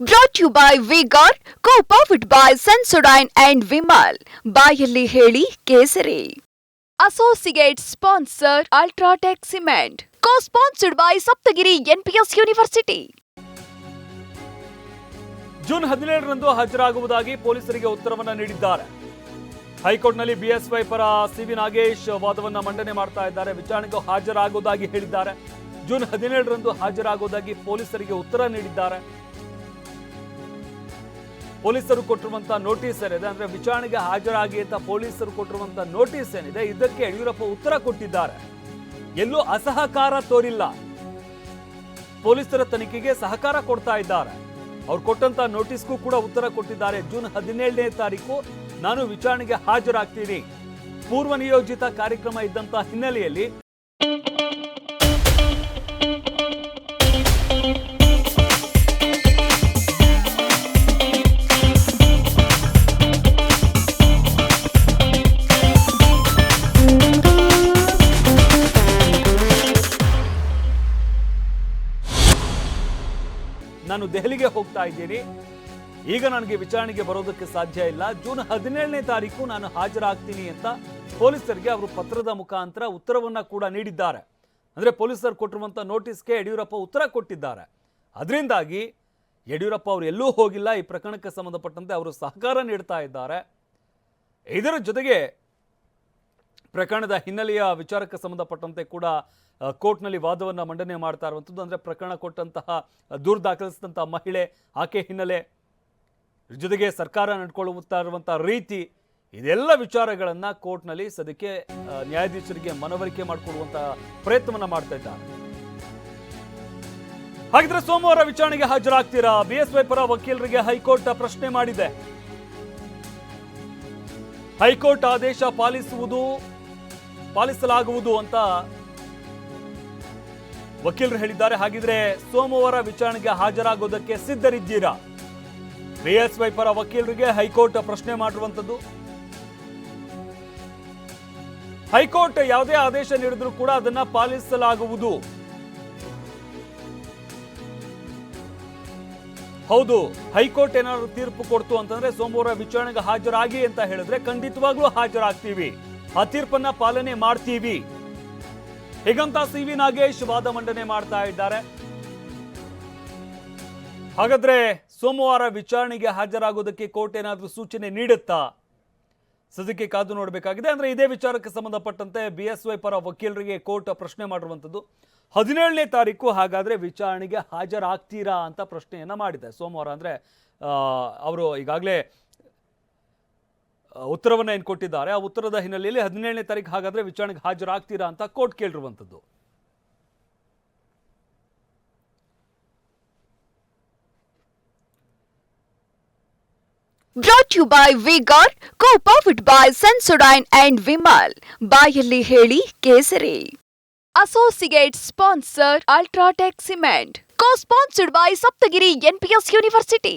Brought you by Vigor co powered by Sensodyne and Vimal ಬಾಯಲ್ಲಿ ಹೇಳಿ ಕೇಸರಿ. Associate sponsor UltraTech cement co sponsored by Saptagiri NPS university June ಹದಿನೇಳರಂದು ಹಾಜರಾಗುವುದಾಗಿ ಪೊಲೀಸರಿಗೆ ಉತ್ತರವನ್ನ ನೀಡಿದ್ದಾರೆ. ಹೈಕೋರ್ಟ್ನಲ್ಲಿ ಬಿಎಸ್ವೈ ಪರ ಸಿವಿ ನಾಗೇಶ್ ವಾದವನ್ನು ಮಂಡನೆ ಮಾಡ್ತಾ ಇದ್ದಾರೆ. ವಿಚಾರಣೆಗೂ ಹಾಜರಾಗುವುದಾಗಿ ಹೇಳಿದ್ದಾರೆ. ಜೂನ್ ಹದಿನೇಳರಂದು ಹಾಜರಾಗುವುದಾಗಿ ಪೊಲೀಸರಿಗೆ ಉತ್ತರ ನೀಡಿದ್ದಾರೆ. ಪೊಲೀಸರು ಕೊಟ್ಟಿರುವಂತಹ ನೋಟಿಸ್ ಏನಿದೆ? ಅಂದ್ರೆ ವಿಚಾರಣೆಗೆ ಹಾಜರಾಗಿ ಅಂತ ಪೊಲೀಸರು ಕೊಟ್ಟಿರುವಂತಹ ನೋಟಿಸ್ ಏನಿದೆ? ಇದಕ್ಕೆ ಯಡಿಯೂರಪ್ಪ ಉತ್ತರ ಕೊಟ್ಟಿದ್ದಾರೆ. ಎಲ್ಲೂ ಅಸಹಕಾರ ತೋರಿಲ್ಲ. ಪೊಲೀಸರ ತನಿಖೆಗೆ ಸಹಕಾರ ಕೊಡ್ತಾ ಇದ್ದಾರೆ. ಅವ್ರು ಕೊಟ್ಟಂತ ನೋಟಿಸ್ಗೂ ಕೂಡ ಉತ್ತರ ಕೊಟ್ಟಿದ್ದಾರೆ. ಜೂನ್ ಹದಿನೇಳನೇ ತಾರೀಕು ನಾನು ವಿಚಾರಣೆಗೆ ಹಾಜರಾಗ್ತೀನಿ. ಪೂರ್ವ ನಿಯೋಜಿತ ಕಾರ್ಯಕ್ರಮ ಇದ್ದಂತ ಹಿನ್ನೆಲೆಯಲ್ಲಿ ನಾನು ದೆಹಲಿಗೆ ಹೋಗ್ತಾ ಇದ್ದೀನಿ. ಈಗ ನನಗೆ ವಿಚಾರಣೆಗೆ ಬರೋದಕ್ಕೆ ಸಾಧ್ಯ ಇಲ್ಲ. ಜೂನ್ ಹದಿನೇಳನೇ ತಾರೀಕು ನಾನು ಹಾಜರಾಗ್ತೀನಿ ಅಂತ ಪೊಲೀಸರಿಗೆ ಅವರು ಪತ್ರದ ಮುಖಾಂತರ ಉತ್ತರವನ್ನು ಕೂಡ ನೀಡಿದ್ದಾರೆ. ಅಂದ್ರೆ ಪೊಲೀಸರು ಕೊಟ್ಟಿರುವಂಥ ನೋಟಿಸ್ಗೆ ಯಡಿಯೂರಪ್ಪ ಉತ್ತರ ಕೊಟ್ಟಿದ್ದಾರೆ. ಅದರಿಂದಾಗಿ ಯಡಿಯೂರಪ್ಪ ಅವರು ಎಲ್ಲೂ ಹೋಗಿಲ್ಲ. ಈ ಪ್ರಕರಣಕ್ಕೆ ಸಂಬಂಧಪಟ್ಟಂತೆ ಅವರು ಸಹಕಾರ ನೀಡ್ತಾ ಇದ್ದಾರೆ. ಇದರ ಜೊತೆಗೆ ಪ್ರಕರಣದ ಹಿನ್ನೆಲೆಯ ವಿಚಾರಕ್ಕೆ ಸಂಬಂಧಪಟ್ಟಂತೆ ಕೂಡ ಕೋರ್ಟ್ನಲ್ಲಿ ವಾದವನ್ನು ಮಂಡನೆ ಮಾಡ್ತಾ ಇರುವಂಥದ್ದು ಅಂದರೆ ಪ್ರಕರಣ ಕೊಟ್ಟಂತಹ ದೂರು ದಾಖಲಿಸಿದಂತಹ ಮಹಿಳೆ ಆಕೆ ಹಿನ್ನೆಲೆ ಜೊತೆಗೆ ಸರ್ಕಾರ ನಡ್ಕೊಳ್ಳುತ್ತಾ ಇರುವಂಥ ರೀತಿ ಇದೆಲ್ಲ ವಿಚಾರಗಳನ್ನು ಕೋರ್ಟ್ನಲ್ಲಿ ಸದ್ಯಕ್ಕೆ ನ್ಯಾಯಾಧೀಶರಿಗೆ ಮನವರಿಕೆ ಮಾಡಿಕೊಡುವಂತಹ ಪ್ರಯತ್ನವನ್ನು ಮಾಡ್ತಾ ಇದ್ದಾರೆ. ಹಾಗಿದ್ರೆ ಸೋಮವಾರ ವಿಚಾರಣೆಗೆ ಹಾಜರಾಗ್ತೀರಾ? ಬಿಎಸ್ವೈ ಪರ ವಕೀಲರಿಗೆ ಹೈಕೋರ್ಟ್ ಪ್ರಶ್ನೆ ಮಾಡಿದೆ. ಹೈಕೋರ್ಟ್ ಆದೇಶ ಪಾಲಿಸುವುದು ಪಾಲಿಸಲಾಗುವುದು ಅಂತ ವಕೀಲರು ಹೇಳಿದ್ದಾರೆ. ಹಾಗಿದ್ರೆ ಸೋಮವಾರ ವಿಚಾರಣೆಗೆ ಹಾಜರಾಗೋದಕ್ಕೆ ಸಿದ್ಧರಿದ್ದೀರಾ? ಬಿಎಸ್ವೈ ಪರ ವಕೀಲರಿಗೆ ಹೈಕೋರ್ಟ್ ಪ್ರಶ್ನೆ ಮಾಡಿರುವಂತದ್ದು ಹೈಕೋರ್ಟ್ ಯಾವುದೇ ಆದೇಶ ನೀಡಿದ್ರು ಕೂಡ ಅದನ್ನ ಪಾಲಿಸಲಾಗುವುದು. ಹೌದು, ಹೈಕೋರ್ಟ್ ಏನಾದ್ರು ತೀರ್ಪು ಕೊಡ್ತು ಅಂತಂದ್ರೆ ಸೋಮವಾರ ವಿಚಾರಣೆಗೆ ಹಾಜರಾಗಿ ಅಂತ ಹೇಳಿದ್ರೆ ಖಂಡಿತವಾಗ್ಲೂ ಹಾಜರಾಗ್ತೀವಿ. ಆ ತೀರ್ಪನ್ನ ಪಾಲನೆ ಮಾಡ್ತೀವಿ. ಹೀಗಂತ ಸಿ ವಿ ನಾಗೇಶ್ ವಾದ ಮಂಡನೆ ಮಾಡ್ತಾ ಇದ್ದಾರೆ. ಹಾಗಾದ್ರೆ ಸೋಮವಾರ ವಿಚಾರಣೆಗೆ ಹಾಜರಾಗೋದಕ್ಕೆ ಕೋರ್ಟ್ ಏನಾದರೂ ಸೂಚನೆ ನೀಡುತ್ತಾ? ಸದ್ಯಕ್ಕೆ ಕಾದು ನೋಡಬೇಕಾಗಿದೆ. ಅಂದ್ರೆ ಇದೇ ವಿಚಾರಕ್ಕೆ ಸಂಬಂಧಪಟ್ಟಂತೆ ಬಿ ಎಸ್ ವೈ ಪರ ವಕೀಲರಿಗೆ ಕೋರ್ಟ್ ಪ್ರಶ್ನೆ ಮಾಡಿರುವಂಥದ್ದು. ಹದಿನೇಳನೇ ತಾರೀಕು ಹಾಗಾದ್ರೆ ವಿಚಾರಣೆಗೆ ಹಾಜರಾಗ್ತೀರಾ ಅಂತ ಪ್ರಶ್ನೆಯನ್ನ ಮಾಡಿದೆ. ಸೋಮವಾರ ಅಂದ್ರೆ ಅವರು ಈಗಾಗಲೇ ಉತ್ತರವನ್ನ ಏನು ಕೊಟ್ಟಿದ್ದಾರೆ. ಆ ಉತ್ತರದ ಹಿನ್ನೆಲೆಯಲ್ಲಿ ಹದಿನೇಳನೇ ತಾರೀಕು ಹಾಗಾದ್ರೆ ವಿಚಾರಣೆಗೆ ಹಾಜರಾಗ್ತೀರಾ ಅಂತ court ಕೇಳಿರುವಂಥದ್ದು. Brought you by Vigor co powered by Sensodyne and Vimal ಬಾಯಲ್ಲಿ ಹೇಳಿ ಕೇಸರಿ. Associate sponsor UltraTech cement co sponsored by Saptagiri NPS university